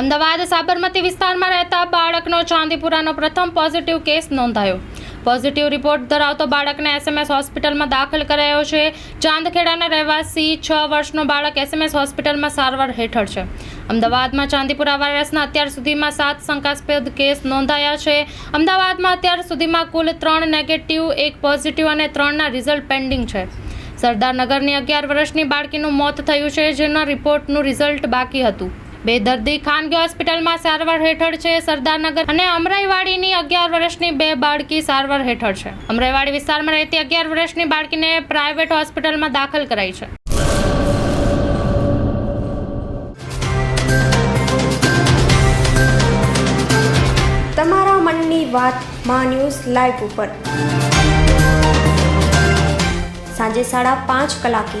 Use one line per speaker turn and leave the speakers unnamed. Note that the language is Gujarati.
અમદાવાદ સાબરમતી વિસ્તારમાં રહેતા બાળકનો ચાંદીપુરાનો પ્રથમ પોઝિટિવ કેસ નોંધાયો. પોઝિટિવ રિપોર્ટ ધરાવતો બાળકને એસએમએસ હોસ્પિટલમાં દાખલ કરાયો છે. ચાંદખેડાના રહેવાસી છ વર્ષનો બાળક એસએમએસ હોસ્પિટલમાં સારવાર હેઠળ છે. અમદાવાદમાં ચાંદીપુરા વાયરસના અત્યાર સુધીમાં સાત શંકાસ્પદ કેસ નોંધાયા છે. અમદાવાદમાં અત્યાર સુધીમાં કુલ ત્રણ નેગેટિવ એક પોઝિટિવ અને ત્રણના રિઝલ્ટ પેન્ડિંગ છે. સરદારનગરની અગિયાર વર્ષની બાળકીનું મોત થયું છે. જેના રિપોર્ટનું રિઝલ્ટ બાકી હતું. બે દર્દી ખાનગી હોસ્પિટલમાં સારવાર હેઠળ છે સરદારનગર અને અમરાઈવાડીની અગિયાર વર્ષની બે બાળકી સારવાર હેઠળ છે. અમરાઈવાડી વિસ્તારમાં રહેતી અગિયાર વર્ષની બાળકીને પ્રાઇવેટ હોસ્પિટલમાં દાખલ કરાઈ છે.
તમારા મનની વાતમાં ન્યૂઝ લાઈવ ઉપર. સાંજે સાડા પાંચ કલાકે